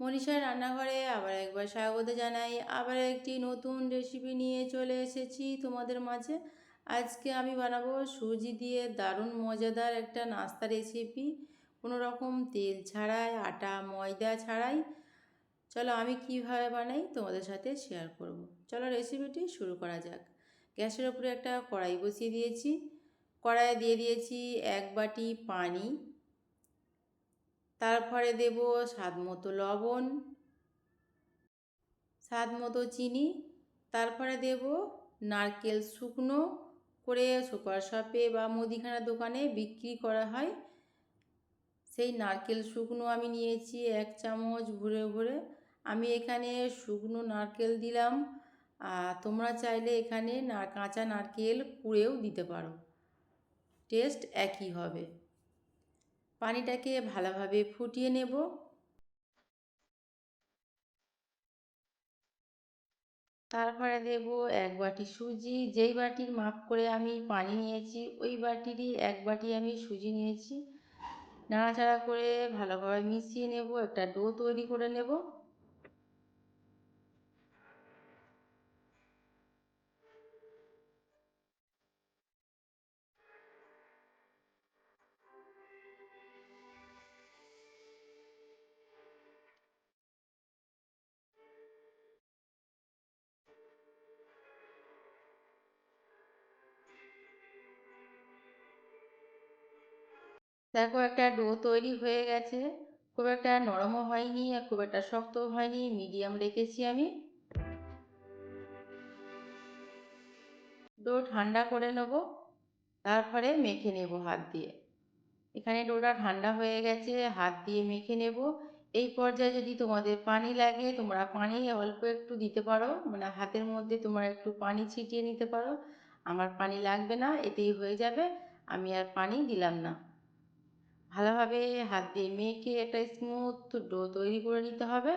মনীষার রান্নাঘরে আবার একবার স্বাগত জানাই। আবার একটি নতুন রেসিপি নিয়ে চলে এসেছি তোমাদের মাঝে। আজকে আমি বানাবো সুজি দিয়ে দারুণ মজাদার একটা নাস্তা রেসিপি কোনো রকম তেল ছাড়াই, আটা, ময়দা ছাড়াই। চলো আমি কীভাবে বানাই তোমাদের সাথে শেয়ার করব। চলো রেসিপিটি শুরু করা যাক। গ্যাসের উপরে একটা কড়াই বসিয়ে দিয়েছি। কড়াইয়ে দিয়ে দিয়েছি এক বাটি পানি তারপরে দেব স্বাদ মতো লবণ, স্বাদ মতো চিনি, তারপরে দেব নারকেল শুকনো করে সুপার শপে বা মুদিখানা দোকানে বিক্রি করা হয়। সেই নারকেল শুকনো আমি নিয়েছি এক চামচ ভরে ভরে আমি এখানে শুকনো নারকেল দিলাম। আর তোমরা চাইলে এখানে না, কাঁচা নারকেল কুড়েও দিতে পারো। টেস্ট একই হবে। পানিটাকে ভালোভাবে ফুটিয়ে নেব। তারপরে দেব এক বাটি সুজি, যেই বাটির মাপ করে আমি পানি নিয়েছি, ওই বাটিরই এক বাটি আমি সুজি নিয়েছি। নাড়াচাড়া করে ভালোভাবে মিশিয়ে নেব, একটা ডো তৈরি করে নেব। দেখো একটা ডো তৈরি হয়ে গেছে। খুব একটা নরমও হয়নি আর খুব একটা শক্তও হয়নি, মিডিয়াম রেখেছি আমি। ডো ঠান্ডা করে নেব, তারপরে মেখে নেব হাত দিয়ে। এখানে ডোটা ঠান্ডা হয়ে গেছে, হাত দিয়ে মেখে নেব। এই পর্যায়ে যদি তোমাদের পানি লাগে, তোমরা পানি অল্প একটু দিতে পারো মানে হাতের মধ্যে তোমরা একটু পানি ছিটিয়ে নিতে পারো। আমার পানি লাগবে না, এতেই হয়ে যাবে, আমি আর পানি দিলাম না। ভালোভাবে হাত দিয়ে মেখে একটা স্মুথ ডো তৈরি করে নিতে হবে।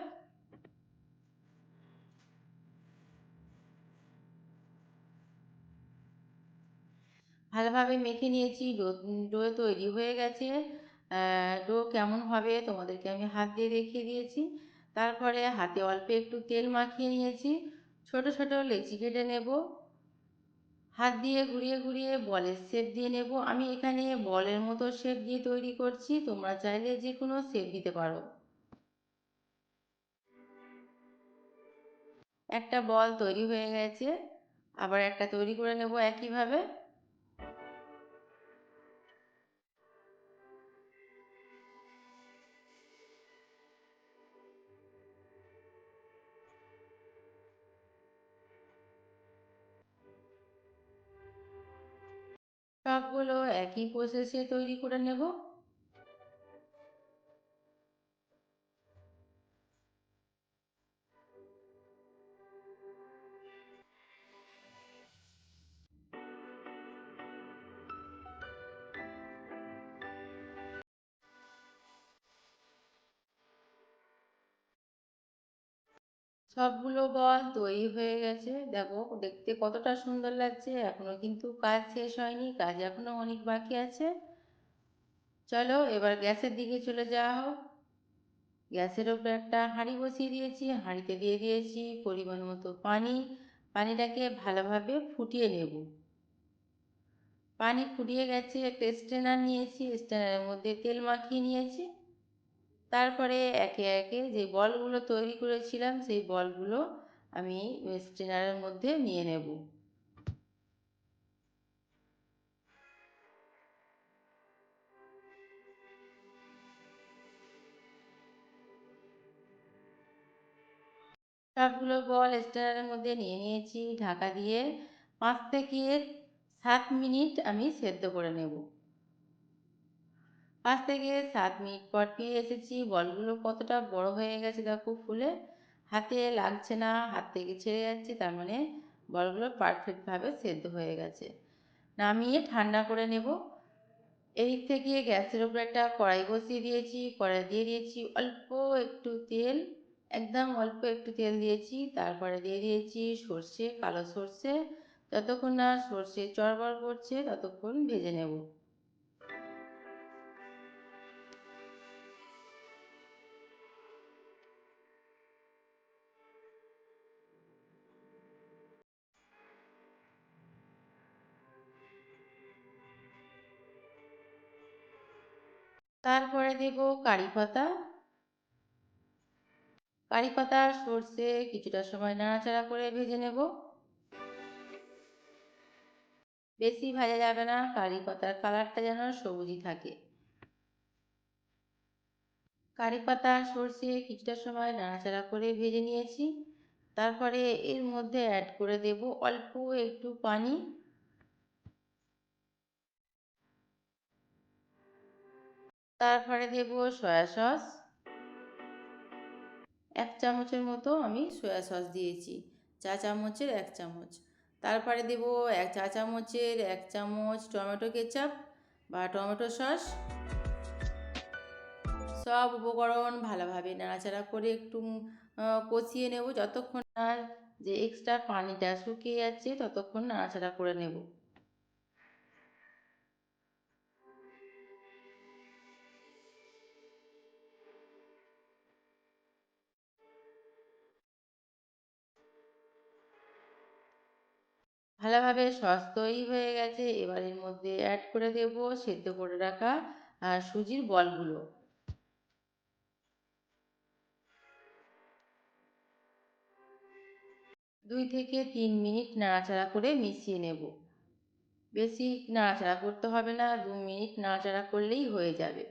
ভালোভাবে মেখে নিয়েছি ডো ডো তৈরি হয়ে গেছে। ডো কেমন হবে তোমাদেরকে আমি হাত দিয়ে দেখিয়ে দিয়েছি। তারপরে হাতে অল্প একটু তেল মাখিয়ে নিয়েছি। ছোট ছোট লেচি কেটে নেব। হাত দিয়ে ঘুরিয়ে ঘুরিয়ে বলের শেপ দিয়ে নেব। আমি এখানে বলের মতো শেপ দিয়ে তৈরি করছি, তোমরা চাইলে যে কোনো শেপ দিতে পারো। একটা বল তৈরি হয়ে গেছে, আবার একটা তৈরি করে নেব একইভাবে। সবগুলো একই প্রসেসে তৈরি করে নেব। সবগুলো বল তৈরি হয়ে গেছে। দেখো, দেখতে কতটা সুন্দর লাগছে। এখনও কিন্তু কাজ শেষ হয়নি, কাজ এখনও অনেক বাকি আছে। চলো, এবার গ্যাসের দিকে চলে যাওয়া হোক। গ্যাসের উপরে একটা হাঁড়ি বসিয়ে দিয়েছি। হাঁড়িতে দিয়ে দিয়েছি পরিমাণ মতো পানি। পানিটাকে ভালোভাবে ফুটিয়ে নেব। পানি ফুটিয়ে গেছে, একটা স্ট্রেনার নিয়েছি। স্ট্রেনারের মধ্যে তেল মাখিয়ে নিয়েছি। তারপরে একে একে যে বলগুলো তৈরি করেছিলাম, সেই বলগুলো আমি স্ট্রেনারের মধ্যে নিয়ে নেব। সবগুলো বল স্ট্যান্ডারের মধ্যে নিয়ে নিয়েছি। ঢাকা দিয়ে পাঁচ থেকে সাত মিনিট আমি সেদ্ধ করে নেব। পাঁচ থেকে সাত মিনিট পর ফিরে এসেছি। বলগুলো কতটা বড় হয়ে গেছে দেখো ফুলে। হাতে লাগছে না, হাত থেকে ছেড়ে যাচ্ছে, তার মানে বলগুলো পারফেক্টভাবে সেদ্ধ হয়ে গেছে। নামিয়ে ঠান্ডা করে নেব। এদিক থেকে গ্যাসের উপর একটা কড়াই বসিয়ে দিয়েছি, কড়াই দিয়ে দিয়েছি অল্প একটু তেল, একদম অল্প একটু তেল দিয়েছি। তারপরে দিয়ে দিয়েছি সর্ষে, কালো সর্ষে। যতক্ষণ না সর্ষে চড়বড় করছে, ততক্ষণ ভেজে নেব। তারপরে দেব কারি পাতা। কারি পাতা সর্ষে কিছুটা সময় নাড়াচাড়া করে ভেজে নেব। বেশি ভাজা যাবে না, কারি পাতার কালারটা যেন সবুজই থাকে। কারি পাতা সর্ষে কিছুটা সময় নাড়াচাড়া করে ভেজে নিয়েছি। তারপরে এর মধ্যে অ্যাড করে দেব অল্প একটু পানি। তারপরে দেব সয়া সস এক চামচের মতো আমি সয়া সস দিয়েছি, চা চামচের এক চামচ। তারপরে দেব এক চা চামচের এক চামচ টমেটো কেচাপ বা টমেটো সস। সব উপকরণ ভালোভাবে নাড়াচাড়া করে একটু কষিয়ে নেব। যতক্ষণ আর যে এক্সট্রা পানিটা শুকিয়ে যাচ্ছে, ততক্ষণ নাড়াচাড়া করে নেব। ভালোভাবে সস তৈরি হয়ে গেছে। এবার এর মধ্যে অ্যাড করে দেব সেদ্ধ করে রাখা সুজির বলগুলো। দুই থেকে তিন মিনিট নাড়াচাড়া করে মিশিয়ে নেব। বেশি নাড়াচাড়া করতে হবে না, দু মিনিট নাড়াচাড়া করলেই হয়ে যাবে।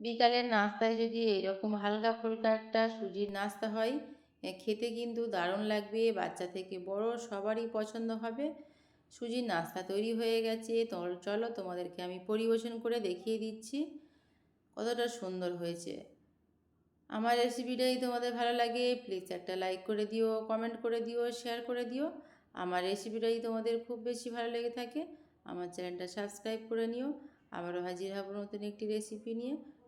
বিকালের নাস্তায় যদি এরকম হালকা ফুলকা একটা সুজির নাস্তা হয় খেতে কিন্তু দারুণ লাগবে। বাচ্চা থেকে বড় সবারই পছন্দ হবে। সুজির নাস্তা তৈরি হয়ে গেছে। চলো তোমাদেরকে আমি পরিবেশন করে দেখিয়ে দিচ্ছি কতটা সুন্দর হয়েছে। আমার রেসিপিটাই তোমাদের ভালো লাগে প্লিজ একটা লাইক করে দিও কমেন্ট করে দিও শেয়ার করে দিও। আমার রেসিপিটাই তোমাদের খুব বেশি ভালো লেগে থাকে, আমার চ্যানেলটা সাবস্ক্রাইব করে নিও। আবারও হাজির হব নতুন একটি রেসিপি নিয়ে।